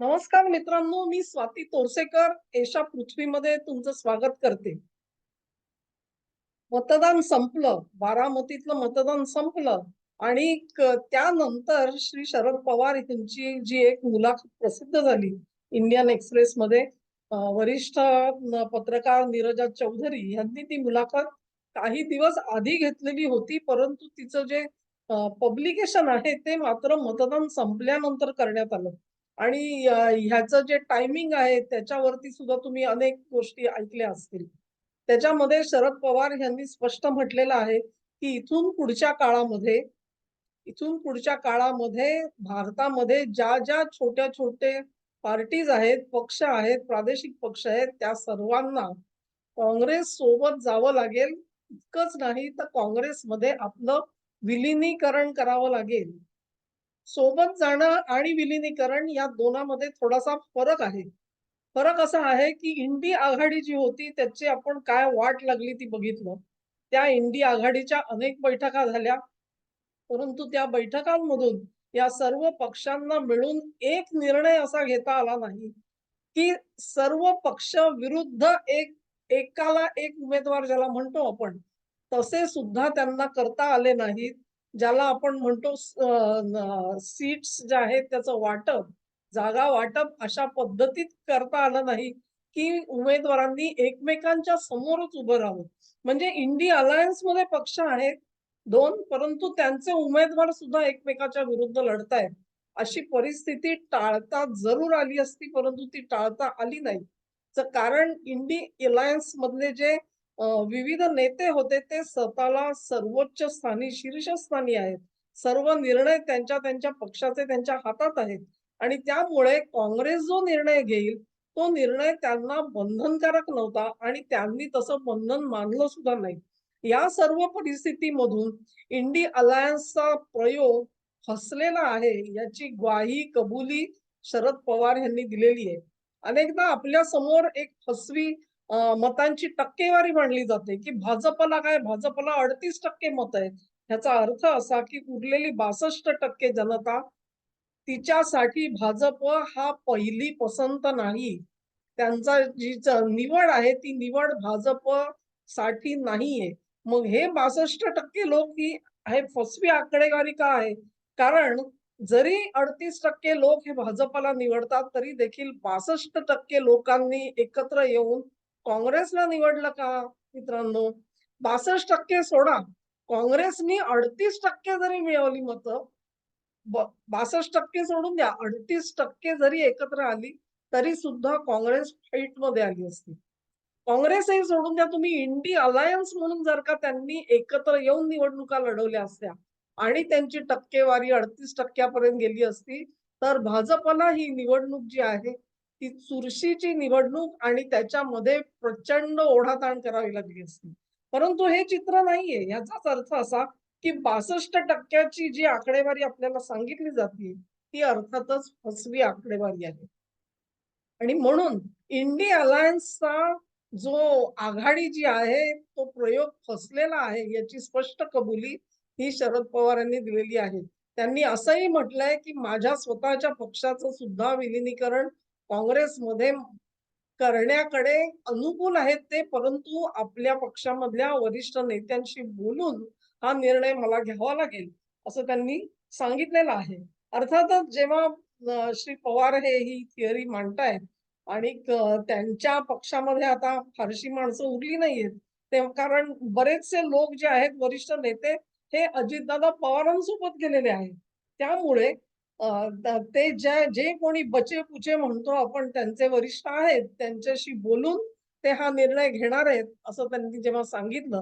नमस्कार मित्रांनो मी स्वाती तोरसेकर. एशा पृथ्वीमध्ये तुमचं स्वागत करते. मतदान संपलं. बारामतीतलं मतदान संपलं. आणि त्यानंतर श्री शरद पवार यांची जी एक मुलाखत प्रसिद्ध झाली इंडियन एक्सप्रेस मध्ये वरिष्ठ पत्रकार नीरजा चौधरी यांनी ती मुलाखत काही दिवस आधी घेतलेली होती परंतु तिचं जे पब्लिकेशन आहे ते मात्र मतदान संपल्यानंतर करण्यात आलं. आणि ह्याचं जे टायमिंग आहे त्याच्यावरती सुद्धा तुम्ही अनेक गोष्टी ऐकल्या असतील. त्याच्यामध्ये शरद पवार यांनी स्पष्ट म्हटलेलं आहे की इथून पुढच्या काळामध्ये इथून पुढच्या काळामध्ये भारतामध्ये ज्या ज्या छोट्या छोटे पार्टीज आहेत पक्ष आहेत प्रादेशिक पक्ष आहेत त्या सर्वांना काँग्रेस सोबत जावं लागेल. इतकंच नाही तर काँग्रेसमध्ये आपलं विलिनीकरण करावं लागेल. सोबत जाणं आणि विलिनीकरण या दोनामध्ये थोडासा फरक आहे. फरक असा आहे की इंडी आघाडी जी होती त्याची आपण काय वाट लागली ती बघितलं. त्या इंडी आघाडीच्या अनेक बैठका झाल्या. परंतु त्या बैठकांमधून या सर्व पक्षांना मिळून एक निर्णय असा घेता आला नाही की सर्व पक्ष विरुद्ध एक एकाला एक उमेदवार ज्याला म्हणतो आपण तसे सुद्धा त्यांना करता आले नाहीत. ज्याला आपण म्हणतो सीट्स ज्या आहेत त्याचं वाटप जागा वाटप अशा पद्धतीत करता आलं नाही की उमेदवारांनी एकमेकांच्या समोरच उभं राहावं. म्हणजे इंडी अलायन्समध्ये पक्ष आहेत दोन परंतु त्यांचे उमेदवार सुद्धा एकमेकाच्या विरुद्ध लढतायत. अशी परिस्थिती टाळता जरूर आली असती परंतु ती टाळता आली नाही. कारण इंडी अलायन्स मधले जे विविध नेते होते ते स्वतःला सर्वोच्च स्थानी शीर्षस्थानी आहेत. सर्व निर्णय त्यांच्या त्यांच्या पक्षाचे त्यांच्या हातात आहेत. आणि त्यामुळे काँग्रेस जो निर्णय घेईल तो निर्णय त्यांना बंधनकारक नव्हता आणि त्यांनी तसं बंधन मानलं सुद्धा नाही. या सर्व परिस्थितीमधून इंडी अलायन्सचा प्रयोग फसलेला आहे याची ग्वाही कबुली शरद पवार यांनी दिलेली आहे. अनेकदा आपल्यासमोर एक फसवी मतांची टक्केवारी मांडली जाते की भाजपला काय? भाजपला अडतीस टक्के मत आहेत. ह्याचा अर्थ असा की उरलेली बासष्ट टक्के जनता तिच्यासाठी भाजप हा पहिली पसंत नाही. त्यांचा जी निवड आहे ती निवड भाजपसाठी नाहीये. मग हे बासष्ट टक्के लोक ही हे फसवी आकडेवारी का आहे? कारण जरी अडतीस टक्के लोक हे भाजपला निवडतात तरी देखील बासष्ट टक्के लोकांनी एकत्र येऊन काँग्रेसला निवडलं का मित्रांनो? बासष्ट टक्के सोडा. काँग्रेसनी अडतीस टक्के जरी मिळवली मतं बासष्ट टक्के सोडून द्या. अडतीस टक्के जरी एकत्र आली तरी सुद्धा काँग्रेस फाईटमध्ये आली असती. काँग्रेसही सोडून द्या. तुम्ही इंडी अलायन्स म्हणून जर का त्यांनी एकत्र येऊन निवडणुका लढवल्या असत्या आणि त्यांची टक्केवारी अडतीस टक्क्यापर्यंत गेली असती तर भाजपला ही निवडणूक जी आहे ती चुरशीची निवडणूक आणि त्याच्यामध्ये प्रचंड ओढाताण करावी लागली असती. परंतु हे चित्र नाहीये. याचाच अर्थ असा की बासष्ट टक्क्याची जी आकडेवारी आपल्याला सांगितली जाते ती अर्थातच फसवी आकडेवारी आहे. आणि म्हणून इंडी अलायन्सचा जो आघाडी जी आहे तो प्रयोग फसलेला आहे याची स्पष्ट कबुली ही शरद पवार यांनी दिलेली आहे. त्यांनी असंही म्हटलंय की माझ्या स्वतःच्या पक्षाचं सुद्धा विलिनीकरण काँग्रेसमध्ये करण्याकडे अनुकूल आहेत ते परंतु आपल्या पक्षामधल्या वरिष्ठ नेत्यांशी बोलून हा निर्णय मला घ्यावा लागेल असं त्यांनी सांगितलेलं आहे. अर्थातच जेव्हा श्री पवार हे ही थिअरी मांडतायत आणि त्यांच्या पक्षामध्ये आता फारशी माणसं उरली नाहीयेत ते कारण बरेचसे लोक जे आहेत वरिष्ठ नेते हे अजितदादा पवारांसोबत गेलेले आहेत. त्यामुळे ते जे जे कोणी बचे पुचे म्हणतो आपण त्यांचे वरिष्ठ आहेत त्यांच्याशी बोलून ते हा निर्णय घेणार आहेत असं त्यांनी जेव्हा सांगितलं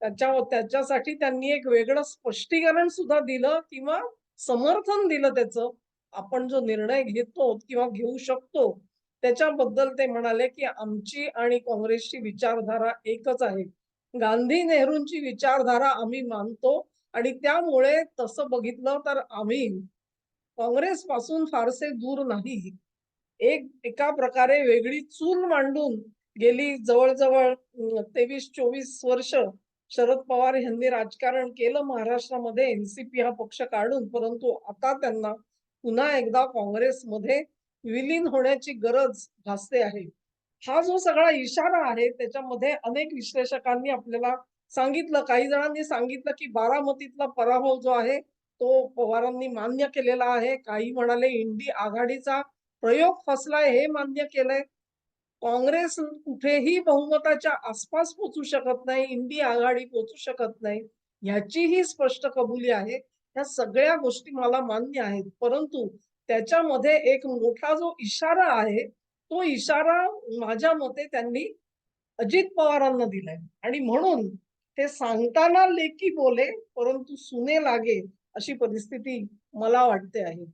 त्याच्या त्याच्यासाठी त्यांनी एक वेगळं स्पष्टीकरण सुद्धा दिलं किंवा समर्थन दिलं त्याचं. आपण जो निर्णय घेतो किंवा घेऊ शकतो त्याच्याबद्दल ते म्हणाले की आमची आणि काँग्रेसची विचारधारा एकच आहे. गांधी नेहरूंची विचारधारा आम्ही मानतो आणि त्यामुळे तसं बघितलं तर आम्ही काँग्रेस पासून फारसे दूर नाही. एक एका प्रकारे वेगळी चूल मांडून गेली जवळजवळ तेवीस चोवीस वर्ष शरद पवार यांनी राजकारण केलं महाराष्ट्रामध्ये. एनसीपी हा पक्ष काढून परंतु आता त्यांना पुन्हा एकदा काँग्रेसमध्ये विलीन होण्याची गरज भासते आहे. हा जो सगळा इशारा आहे त्याच्यामध्ये अनेक विश्लेषकांनी आपल्याला सांगितलं काही जणांनी सांगितलं की बारामतीतला पराभव जो आहे तो पवारांनी मान्य केलेला आहे. काही म्हणाले इंडी आघाडीचा प्रयोग फसलाय हे मान्य केलंय. काँग्रेस कुठेही बहुमताच्या आसपास पोचू शकत नाही इंडी आघाडी पोचू शकत नाही ह्याचीही स्पष्ट कबुली आहे. ह्या सगळ्या गोष्टी मला मान्य आहेत. परंतु त्याच्यामध्ये एक मोठा जो इशारा आहे तो इशारा माझ्या मते त्यांनी अजित पवारांना दिलाय. आणि म्हणून ते सांगताना लेखी बोले परंतु सुने लागे. अशी परिस्थिती मला वाटते आहे.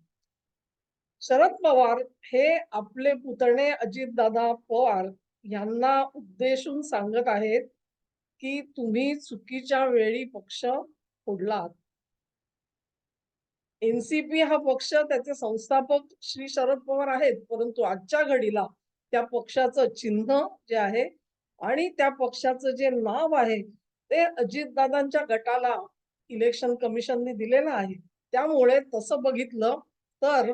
शरद पवार हे आपले पुतणे अजितदादा पवार यांना उद्देशून सांगत आहेत की तुम्ही चुकीच्या वेळी पक्ष फोडलात. एनसीपी हा पक्ष त्याचे संस्थापक श्री शरद पवार आहेत परंतु आजच्या घडीला त्या पक्षाचं चिन्ह जे आहे आणि त्या पक्षाचं जे नाव आहे ते अजितदादांच्या गटाला इलेक्शन कमिशनने दिलेलं आहे त्यामुळे तसं बघितलं तर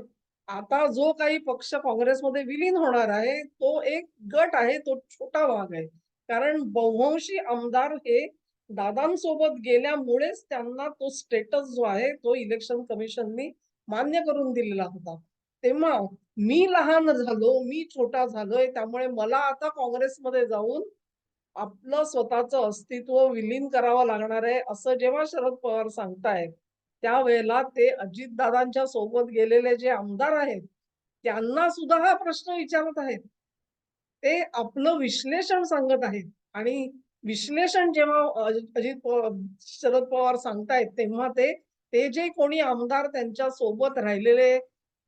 आता जो काही पक्ष काँग्रेसमध्ये विलीन होणार आहे तो एक गट आहे तो छोटा भाग आहे. कारण बहुवंशी आमदार हे दादांसोबत गेल्यामुळेच त्यांना तो स्टेटस जो आहे तो इलेक्शन कमिशननी मान्य करून दिलेला होता. तेव्हा मी लहान झालो मी छोटा झालोय त्यामुळे मला आता काँग्रेसमध्ये जाऊन आपलं स्वतःचं अस्तित्व विलीन करावं लागणार आहे असं जेव्हा शरद पवार सांगतायत त्यावेळेला ते अजितदादांच्या सोबत गेलेले जे आमदार आहेत त्यांना सुद्धा हा प्रश्न विचारत आहेत. ते आपलं विश्लेषण सांगत आहेत आणि विश्लेषण जेव्हा अजित शरद पवार सांगतायत तेव्हा ते ते जे कोणी आमदार त्यांच्यासोबत राहिलेले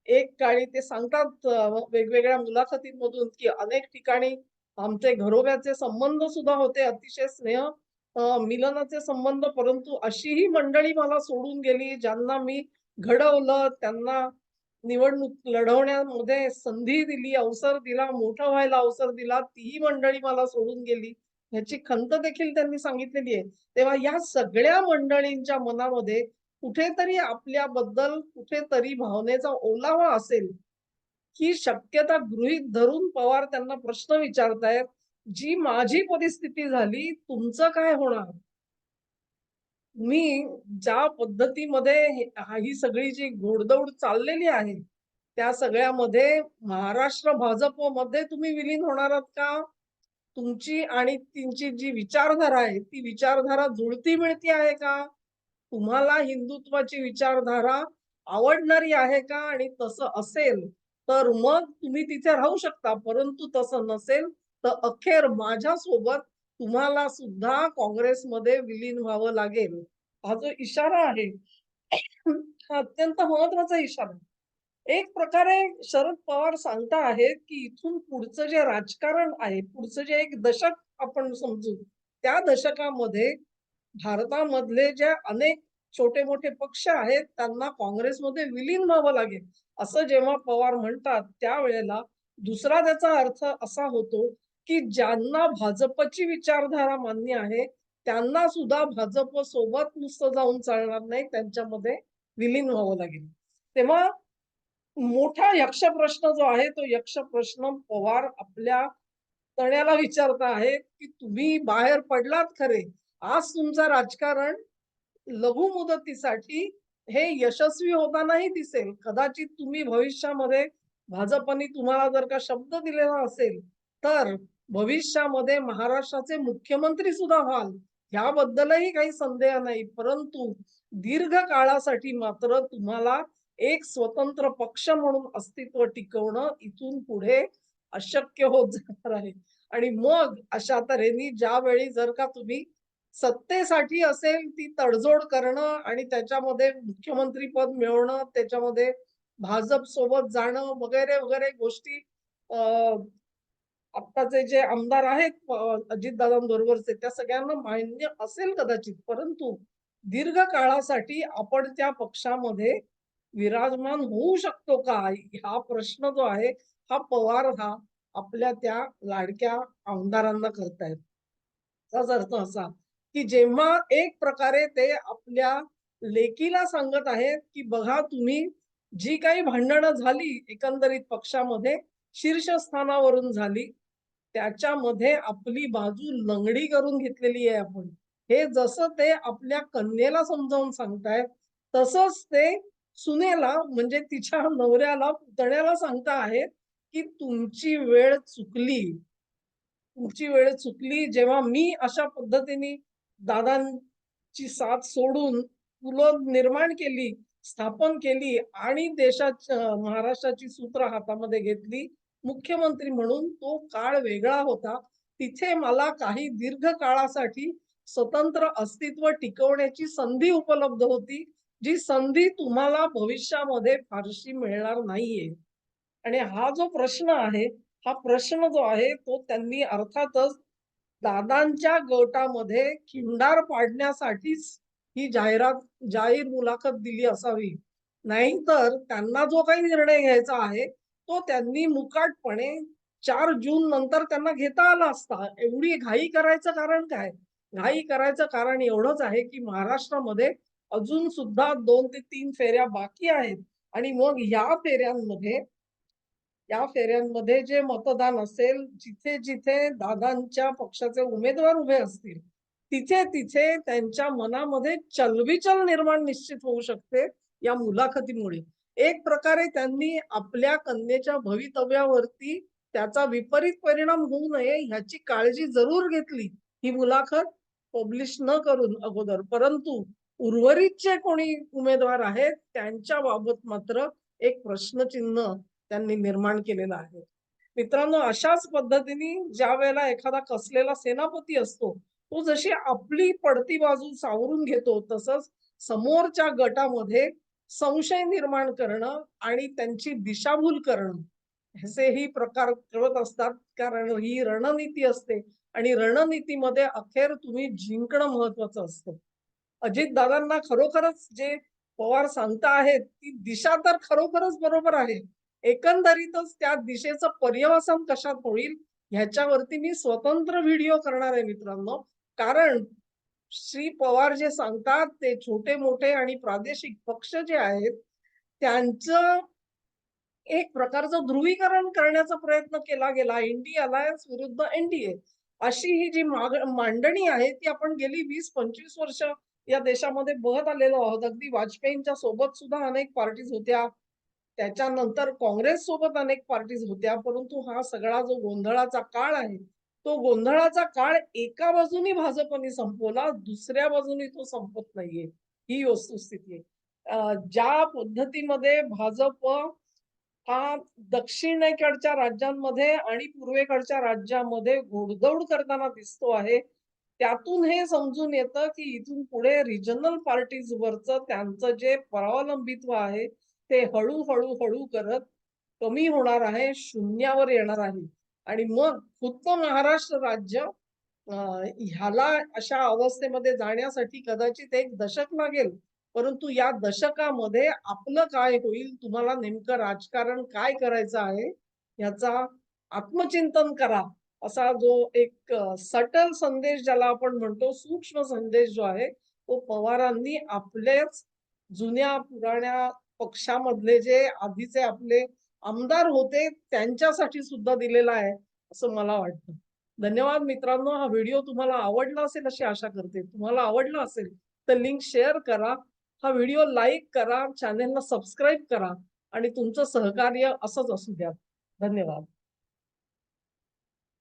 एक काळी ते सांगतात वेगवेगळ्या मुलाखतींमधून की अनेक ठिकाणी आमचे घरोब्याचे संबंध सुद्धा होते अतिशय स्नेह मिलनाचे संबंध परंतु अशीही मंडळी मला सोडून गेली ज्यांना मी घडवलं त्यांना निवडणूक लढवण्यामध्ये संधी दिली अवसर दिला मोठा व्हायला अवसर दिला तीही मंडळी मला सोडून गेली. ह्याची खंत देखील त्यांनी सांगितलेली आहे. तेव्हा या सगळ्या मंडळींच्या मनामध्ये कुठेतरी आपल्याबद्दल कुठेतरी भावनेचा ओलावा असेल ही शक्यता गृहीत धरून पवार त्यांना प्रश्न विचारतायत जी माझी परिस्थिती झाली तुमचं काय होणार? मी ज्या पद्धतीमध्ये हा- ही सगळी जी घोडदौड चाललेली आहे त्या सगळ्यामध्ये महाराष्ट्र भाजपमध्ये तुम्ही विलीन होणार आहात का? तुमची आणि त्यांची जी विचारधारा आहे ती विचारधारा जुळती मिळती आहे का? तुम्हाला हिंदुत्वाची विचारधारा आवडणारी आहे का? आणि तसं असेल तर मग तुम्ही तिथे राहू शकता. परंतु तसं नसेल तर अखेर माझ्या सोबत तुम्हाला सुद्धा काँग्रेसमध्ये विलीन व्हावं लागेल. हा जो इशारा आहे हा अत्यंत महत्त्वाचा इशारा एक प्रकारे शरद पवार सांगता आहेत की इथून पुढचं जे राजकारण आहे पुढचं जे एक दशक आपण समजू त्या दशकामध्ये भारतामधले जे अनेक छोटे मोठे पक्ष आहेत त्यांना काँग्रेसमध्ये विलीन व्हावं लागेल असं जेव्हा पवार म्हणतात त्यावेळेला दुसरा त्याचा अर्थ असा होतो की ज्यांना भाजपची विचारधारा मान्य आहे त्यांना सुद्धा भाजप सोबत नुसतं जाऊन चालणार नाही त्यांच्यामध्ये विलीन व्हावं लागेल. तेव्हा मोठा यक्ष प्रश्न जो आहे तो यक्ष प्रश्न पवार आपल्या तण्याला विचारता आहेत की तुम्ही बाहेर पडलात खरे आज तुमचं राजकारण लघु मुदतीसाठी हे यशस्वी होतानाही दिसेल. कदाचित तुम्ही भविष्यामध्ये भाजपनी तुम्हाला जर का शब्द दिलेला असेल तर भविष्यामध्ये महाराष्ट्राचे मुख्यमंत्री सुद्धा व्हाल ह्याबद्दलही काही संदेह नाही. परंतु दीर्घ काळासाठी मात्र तुम्हाला एक स्वतंत्र पक्ष म्हणून अस्तित्व टिकवणं इथून पुढे अशक्य होत जाणार आहे. आणि मग अशा तऱ्हेने ज्यावेळी जर का तुम्ही सत्तेसाठी असेल ती तडजोड करणं आणि त्याच्यामध्ये मुख्यमंत्री पद मिळवणं त्याच्यामध्ये भाजप सोबत जाणं वगैरे वगैरे गोष्टी अं, आत्ताचे जे आमदार आहेत अजितदादांबरोबरचे त्या सगळ्यांना मान्य असेल कदाचित. परंतु दीर्घ काळासाठी आपण त्या पक्षामध्ये विराजमान होऊ शकतो का? हा प्रश्न जो आहे हा पवार हा आपल्या त्या लाडक्या आमदारांना करतायत. त्याचाच अर्थ असा. की जेव्हा एक प्रकारे ते आपल्या लेकीला सांगत आहेत की बघा तुम्ही जी काही भांडणं झाली एकंदरीत पक्षामध्ये शीर्षस्थानावरून झाली त्याच्यामध्ये आपली बाजू लंगडी करून घेतलेली आहे आपण. हे जसं ते आपल्या कन्येला समजावून सांगतायत तसंच ते सुनेला म्हणजे तिच्या नवऱ्याला पुतण्याला सांगता आहेत की तुमची वेळ चुकली. तुमची वेळ चुकली जेव्हा मी अशा पद्धतीने दादांची साथ सोडून पुलं निर्माण केली स्थापन केली आणि देशाच्या महाराष्ट्राची सूत्र हातामध्ये घेतली. मुख्यमंत्री म्हणून तो काळ वेगळा होता. तिथे मला काही दीर्घ काळासाठी स्वतंत्र अस्तित्व टिकवण्याची संधी उपलब्ध होती जी संधी तुम्हाला भविष्यामध्ये फारशी मिळणार नाहीये. आणि हा जो प्रश्न आहे हा प्रश्न जो आहे तो त्यांनी अर्थातच दादांच्या गटामध्ये खिंडार पाडण्यासाठीच ही जाहिरात जाहीर मुलाखत दिली असावी. नाहीतर त्यांना जो काही निर्णय घ्यायचा आहे तो त्यांनी मुकाटपणे चार जून नंतर त्यांना घेता आला असता. एवढी घाई करायचं कारण काय? घाई करायचं कारण एवढंच आहे की महाराष्ट्रामध्ये अजून सुद्धा दोन ते तीन फेऱ्या बाकी आहेत. आणि मग या फेऱ्यांमध्ये या फेऱ्यांमध्ये जे मतदान असेल जिथे जिथे दादांच्या पक्षाचे उमेदवार उभे असतील तिथे तिथे त्यांच्या मनामध्ये चलविचल निर्माण निश्चित होऊ शकते या मुलाखतीमुळे. एक प्रकारे त्यांनी आपल्या कन्येच्या भवितव्यावरती त्याचा विपरीत परिणाम होऊ नये ह्याची काळजी जरूर घेतली ही मुलाखत पब्लिश न करून अगोदर. परंतु उर्वरित जे कोणी उमेदवार आहेत त्यांच्या बाबत मात्र एक प्रश्नचिन्ह त्यांनी निर्माण केलेलं आहे. मित्रांनो अशाच पद्धतीने ज्या वेळेला एखादा कसलेला सेनापती असतो तो जशी आपली पडती बाजू सावरून घेतो तसंच समोरच्या गटामध्ये संशय निर्माण करणं आणि त्यांची दिशाभूल करणं ही प्रकार कळत असतात. कारण ही रणनीती असते आणि रणनीतीमध्ये अखेर तुम्ही जिंकणं महत्वाचं असतं. अजित दादांना खरोखरच जे पवार सांगता आहेत ती दिशा तर खरोखरच बरोबर आहे. एकंदरीतच त्या दिशेचं पर्यवसन कशात होईल ह्याच्यावरती मी स्वतंत्र व्हिडिओ करणार आहे मित्रांनो. कारण श्री पवार जे सांगतात ते छोटे मोठे आणि प्रादेशिक पक्ष जे आहेत त्यांचं एक प्रकारचं ध्रुवीकरण करण्याचा प्रयत्न केला गेला. इंडिया अलायन्स विरुद्ध एनडीए. अशी ही जी मांडणी आहे ती आपण गेली वीस पंचवीस वर्ष या देशामध्ये बघत आलेलो आहोत. अगदी वाजपेयींच्या सोबत सुद्धा अनेक पार्टीज होत्या. त्याच्यानंतर काँग्रेस सोबत अनेक पार्टीज होत्या परंतु हा सगळा जो गोंधळाचा काळ आहे तो गोंधळाचा काळ एका बाजूनी भाजपने संपवला दुसऱ्या बाजूनी तो संपत नाहीये. ही वस्तुस्थिती आहे. ज्या पद्धतीमध्ये भाजप हा दक्षिणेकडच्या राज्यांमध्ये आणि पूर्वेकडच्या राज्यामध्ये घोडदौड करताना दिसतो आहे त्यातून हे समजून येतं की इथून पुढे रिजनल पार्टीज वरच त्यांचं जे परावलंबित्व आहे ते हळूहळू हळू करत कमी होणार आहे शून्यावर येणार आहे. आणि मग खुद्द महाराष्ट्र राज्य ह्याला अशा अवस्थेमध्ये जाण्यासाठी कदाचित एक दशक लागेल. परंतु या दशकामध्ये आपलं काय होईल तुम्हाला नेमकं राजकारण काय करायचं आहे याचा आत्मचिंतन करा. असा जो एक सटल संदेश ज्याला आपण म्हणतो सूक्ष्म संदेश जो आहे तो पवारांनी आपलेच जुन्या पुराण्या पक्षामधले जे आधीचे आपले आमदार होते त्यांच्यासाठी सुद्धा दिलेला आहे असं मला वाटतं. धन्यवाद मित्रांनो हा व्हिडिओ तुम्हाला आवडला असेल अशी आशा करते. तुम्हाला आवडला असेल तर लिंक शेअर करा हा व्हिडिओ लाईक करा चॅनेलला सबस्क्राईब करा आणि तुमचं सहकार्य असंच असू द्या. धन्यवाद.